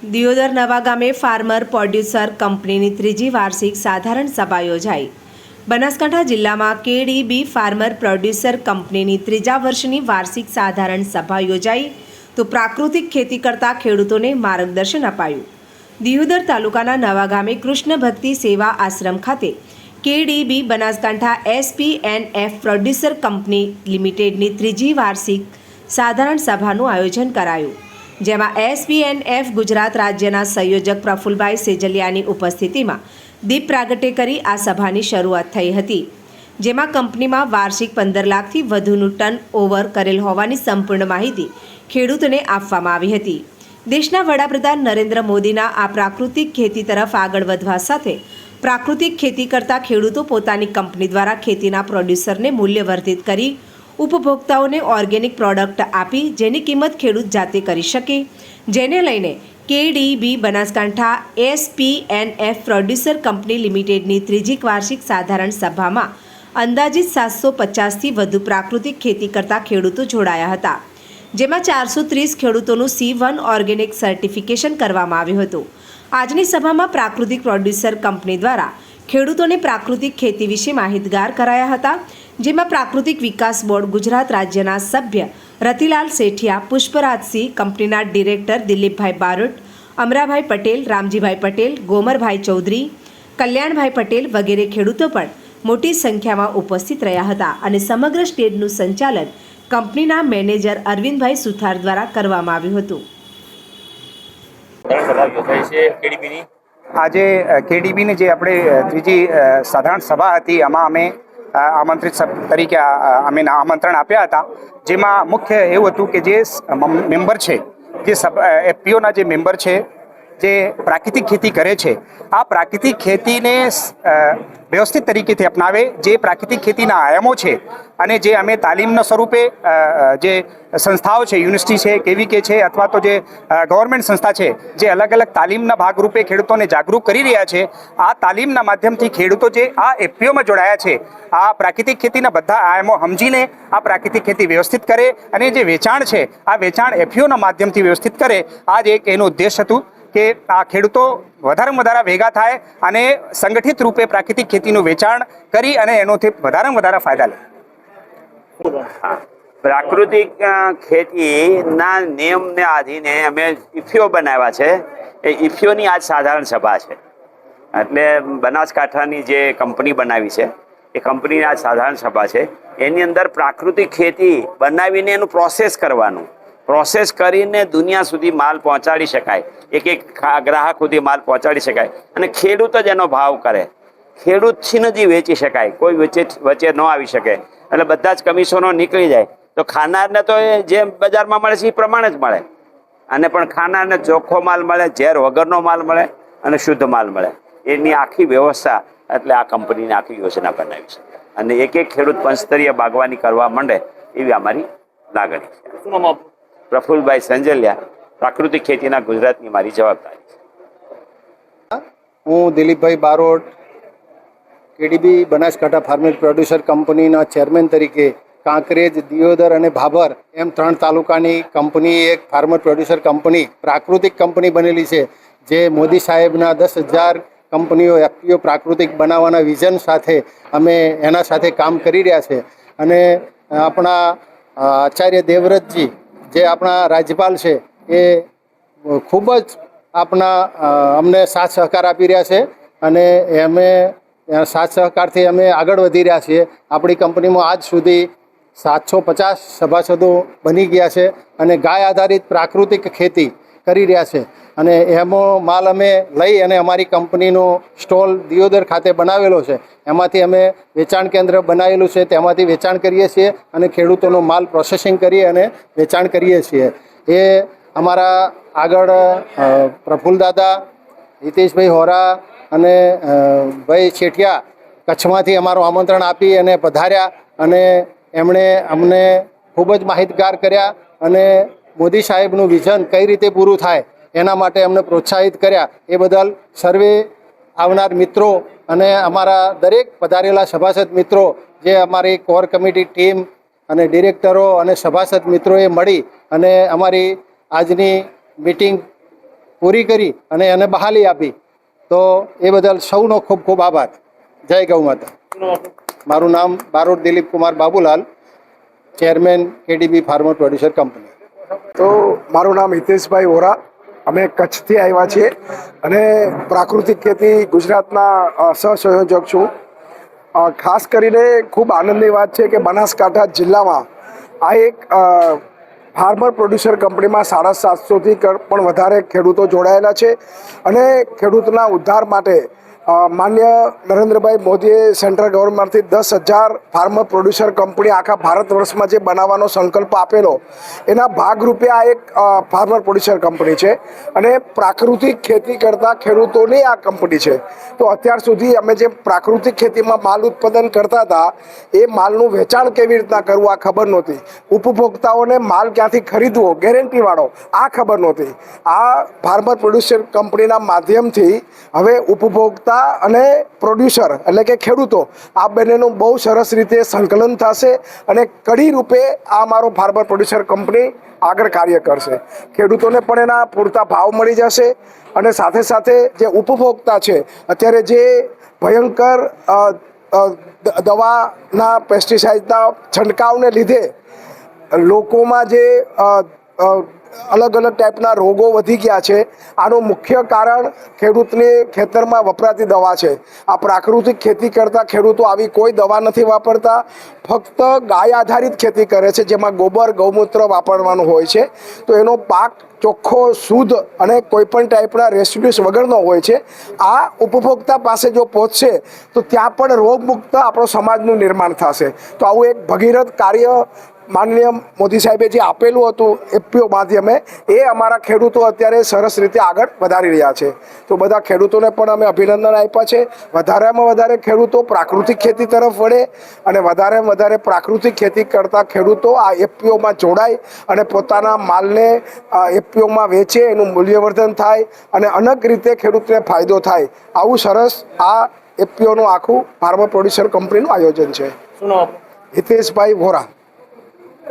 દિયોદર નવા ગામે farmer, producer, કંપનીની ત્રીજી વાર્ષિક સાધારણ સભા યોજાઈ. બનાસકાંઠા જિલ્લામાં કેડીબી ફાર્મર, પ્રોડ્યુસર કંપનીની ત્રીજા વર્ષની વાર્ષિક સાધારણ સભા યોજાઈ તો પ્રાકૃતિક ખેતી કરતા ખેડૂતોને માર્ગદર્શન અપાયું. દિયોદર તાલુકાના નવા ગામે કૃષ્ણ ભક્તિ સેવા આશ્રમ ખાતે KDB Banaskantha SPNF producer company લિમિટેડની ત્રીજી વાર્ષિક સાધારણ સભાનું આયોજન કરાયું. જેમાં એસબીએનએફ ગુજરાત રાજ્યના સંયોજક પ્રફુલભાઈ સેજલિયાની ઉપસ્થિતિમાં દીપ પ્રાગટ્ય કરી આ સભાની શરૂઆત થઈ હતી, જેમાં કંપનીમાં વાર્ષિક પંદર લાખથી વધુનું ટર્ન ઓવર કરેલ હોવાની સંપૂર્ણ માહિતી ખેડૂતોને આપવામાં આવી હતી. દેશના વડાપ્રધાન નરેન્દ્ર મોદીના આ પ્રાકૃતિક ખેતી તરફ આગળ વધવા સાથે પ્રાકૃતિક ખેતી કરતા ખેડૂતો પોતાની કંપની દ્વારા ખેતીના પ્રોડ્યુસરને મૂલ્યવર્ધિત કરી ઉપભોક્તાઓને ઓર્ગેનિક પ્રોડક્ટ આપી જેની કિંમત ખેડૂત જાતે કરી શકે. જેને લઈને KDB, Banaskantha, SPNF producer company લિમિટેડની ત્રીજી વાર્ષિક સાધારણ સભામાં અંદાજિત સાતસો પચાસથી વધુ પ્રાકૃતિક ખેતી કરતા ખેડૂતો જોડાયા હતા, જેમાં ચારસો ત્રીસ ખેડૂતોનું સી વન ઓર્ગેનિક સર્ટિફિકેશન કરવામાં આવ્યું હતું. આજની સભામાં પ્રાકૃતિક પ્રોડ્યુસર કંપની દ્વારા ખેડૂતોને પ્રાકૃતિક ખેતી વિશે માહિતગાર કરાયા હતા, જેમાં પ્રાકૃતિક વિકાસ બોર્ડ ગુજરાત રાજ્યના સભ્ય રતિલાલ સેઠિયા પુષ્પરાજસિંહ કંપનીના ડિરેક્ટર દિલીપભાઈ બારોટ, અમરાભાઈ પટેલ, રામજીભાઈ પટેલ, ગોમરભાઈ ચૌધરી, કલ્યાણભાઈ પટેલ વગેરે ખેડૂતો પણ મોટી સંખ્યામાં ઉપસ્થિત રહ્યા હતા અને સમગ્ર સ્ટેજનું સંચાલન કંપનીના મેનેજર અરવિંદભાઈ સુથાર દ્વારા કરવામાં આવ્યું હતું. સભા આજે કેડીબીની જે આપણે ત્રીજી સાધારણ સભા હતી એમાં અમે આમંત્રિત સભ તરીકે અમે આમંત્રણ આપ્યા હતા. જેમાં મુખ્ય એવું હતું કે જે મેમ્બર છે, જે સબ એફપીઓના જે મેમ્બર છે જે પ્રાકૃતિક ખેતી કરે છે, આ પ્રાકૃતિક ખેતીને વ્યવસ્થિત તરીકેથી અપનાવે જે પ્રાકૃતિક ખેતીના આયામો છે અને જે અમે તાલીમના સ્વરૂપે જે સંસ્થાઓ છે, યુનિવર્સિટી છે, કેવી કે છે અથવા તો જે ગવર્મેન્ટ સંસ્થા છે, જે અલગ અલગ તાલીમના ભાગરૂપે ખેડૂતોને જાગૃત કરી રહ્યા છે, આ તાલીમના માધ્યમથી ખેડૂતો જે આ એફપીઓમાં જોડાયા છે, આ પ્રાકૃતિક ખેતીના બધા આયામો સમજીને આ પ્રાકૃતિક ખેતી વ્યવસ્થિત કરે અને જે વેચાણ છે, આ વેચાણ એફપીઓના માધ્યમથી વ્યવસ્થિત કરે આ જ એક એનું ઉદ્દેશ હતું. કે આ ખેડૂતો વધારેમાં વધારે ભેગા થાય અને સંગઠિત રૂપે પ્રાકૃતિક ખેતીનું વેચાણ કરી અને એનોથી વધારેમાં વધારે ફાયદા લે. પ્રાકૃતિક ખેતીના નિયમને આધીને અમે ઇફ્યો બનાવ્યા છે. એ ઇફ્યોની આજ સાધારણ સભા છે. એટલે બનાસકાંઠાની જે કંપની બનાવી છે, એ કંપનીની આજ સાધારણ સભા છે. એની અંદર પ્રાકૃતિક ખેતી બનાવીને એનું પ્રોસેસ કરવાનું. પ્રોસેસ કરીને દુનિયા સુધી માલ પહોંચાડી શકાય. એક એક ગ્રાહક સુધી માલ પહોંચાડી શકાય. અને ખેડૂત જ એનો ભાવ કરે. ખેડૂતથી નથી વેચી શકાય. કોઈ વચ્ચે વચ્ચે ન આવી શકે. એટલે બધા જ કમિશનો નીકળી જાય. તો ખાનારને તો એ જે બજારમાં મળે છે એ પ્રમાણે જ મળે. અને પણ ખાનારને ચોખ્ખો માલ મળે, ઝેર વગરનો માલ મળે અને શુદ્ધ માલ મળે. એની આખી વ્યવસ્થા એટલે આ કંપનીને આખી યોજના બનાવી છે. અને એક એક ખેડૂત પંચસ્તરીય બાગવાની કરવા માંડે એવી અમારી લાગણી છે. પ્રફુલભાઈ સંજલિયા પ્રાકૃતિક ખેતીના ગુજરાતની મારી જવાબદારી છે. હું Dilipbhai Barot, KDB Banaskantha farmer producer કંપનીના ચેરમેન તરીકે કાંકરેજ, દિયોદર અને ભાભર એમ ત્રણ તાલુકાની કંપની, એક ફાર્મર પ્રોડ્યુસર કંપની, પ્રાકૃતિક કંપની બનેલી છે, જે મોદી સાહેબના દસ હજાર કંપનીઓ એફપીઓ પ્રાકૃતિક બનાવવાના વિઝન સાથે અમે એના સાથે કામ કરી રહ્યા છે. અને આપણા આચાર્ય દેવવ્રતજી જે આપણા રાજ્યપાલ છે, એ ખૂબ જ આપણા અમને સાથ સહકાર આપી રહ્યા છે અને અમે સાથ સહકારથી અમે આગળ વધી રહ્યા છીએ. આપણી કંપનીમાં આજ સુધી સાતસો પચાસ સભાસદો બની ગયા છે અને ગાય આધારિત પ્રાકૃતિક ખેતી કરી રહ્યા છે. અને એમાં માલ અમે લઈ અને અમારી કંપનીનો સ્ટોલ દિયોદર ખાતે બનાવેલો છે. એમાંથી અમે વેચાણ કેન્દ્ર બનાવેલું છે. તેમાંથી વેચાણ કરીએ છીએ અને ખેડૂતોનો માલ પ્રોસેસિંગ કરી અને વેચાણ કરીએ છીએ. એ અમારા આગળ અ, પ્રફુલ્લદાદા હિતેશભાઈ હોરા અને ભાઈ શેઠિયા કચ્છમાંથી અમારું આમંત્રણ આપી અને પધાર્યા અને એમણે અમને ખૂબ જ માહિતગાર કર્યા અને મોદી સાહેબનું વિઝન કઈ રીતે પૂરું થાય એના માટે અમને પ્રોત્સાહિત કર્યા. એ બદલ સર્વે આવનાર મિત્રો અને અમારા દરેક પધારેલા સભાસદ મિત્રો, જે અમારી કોર કમિટી ટીમ અને ડિરેક્ટરો અને સભાસદ મિત્રોએ મળી અને અમારી આજની મિટિંગ પૂરી કરી અને એને બહાલી આપી. તો એ બદલ સૌનો ખૂબ ખૂબ આભાર. જય ગૌ માતા. મારું નામ Barod Dilip Kumar Babulal, chairman KDB farmer producer company. તો મારું નામ હિતેશભાઈ વોરા. અમે કચ્છથી આવ્યા છીએ અને પ્રાકૃતિક ખેતી ગુજરાતના સહસંયોજક છું. ખાસ કરીને ખૂબ આનંદની વાત છે કે બનાસકાંઠા જિલ્લામાં આ એક ફાર્મર પ્રોડ્યુસર કંપનીમાં સાડા સાતસોથી પણ વધારે ખેડૂતો જોડાયેલા છે અને ખેડૂતના ઉદ્ધાર માટે માન્ય નરેન્દ્રભાઈ મોદીએ સેન્ટ્રલ ગવર્મેન્ટથી દસ હજાર ફાર્મર પ્રોડ્યુસર કંપની આખા ભારત વર્ષમાં જે બનાવવાનો સંકલ્પ આપેલો, એના ભાગરૂપે આ એક ફાર્મર પ્રોડ્યુસર કંપની છે અને પ્રાકૃતિક ખેતી કરતા ખેડૂતોની આ કંપની છે. તો અત્યાર સુધી અમે જે પ્રાકૃતિક ખેતીમાં માલ ઉત્પાદન કરતા હતા, એ માલનું વેચાણ કેવી રીતના કરવું, આ ખબર નહોતી. ઉપભોક્તાઓને માલ ક્યાંથી ખરીદવો ગેરંટીવાળો આ ખબર નહોતી. આ ફાર્મર પ્રોડ્યુસર કંપનીના માધ્યમથી હવે ઉપભોક્તા અને પ્રોડ્યુસર એટલે કે ખેડૂતો આ બંનેનું બહુ સરસ રીતે સંકલન થશે અને કડી રૂપે આ મારો ફાર્મર પ્રોડ્યુસર કંપની આગળ કાર્ય કરશે. ખેડૂતોને પણ એના પૂરતા ભાવ મળી જશે અને સાથે સાથે જે ઉપભોક્તા છે, અત્યારે જે ભયંકર દવાના પેસ્ટિસાઇડના છંટકાવને લીધે લોકોમાં જે અલગ અલગ ટાઈપના રોગો વધી ગયા છે. આનું મુખ્ય કારણ ખેડૂતની ખેતરમાં વપરાતી દવા છે. આ પ્રાકૃતિક ખેતી કરતા ખેડૂતો આવી કોઈ દવા નથી વાપરતા. ફક્ત ગાય આધારિત ખેતી કરે છે, જેમાં ગોબર, ગૌમૂત્ર વાપરવાનું હોય છે. તો એનો પાક ચોખ્ખો, શુદ્ધ અને કોઈપણ ટાઈપના રેસિડ્યુસ વગરનો હોય છે. આ ઉપભોક્તા પાસે જો પહોંચશે, તો ત્યાં પણ રોગમુક્ત આપણો સમાજનું નિર્માણ થશે. તો આવું એક ભગીરથ કાર્ય માનનીય મોદી સાહેબે જે આપેલું હતું એપીઓ માધ્યમે એ અમારા ખેડૂતો અત્યારે સરસ રીતે આગળ વધારી રહ્યા છે. તો બધા ખેડૂતોને પણ અમે અભિનંદન આપ્યા છે. વધારેમાં વધારે ખેડૂતો પ્રાકૃતિક ખેતી તરફ વળે અને વધારેમાં વધારે પ્રાકૃતિક ખેતી કરતા ખેડૂતો આ એપીઓમાં જોડાય અને પોતાના માલને એપીઓમાં વેચે એનું મૂલ્યવર્ધન થાય અને અનેક રીતે ખેડૂતને ફાયદો થાય. આવું સરસ આ એપીઓનું આખું ફાર્મર પ્રોડ્યુસર કંપનીનું આયોજન છે. હિતેશભાઈ વોરા.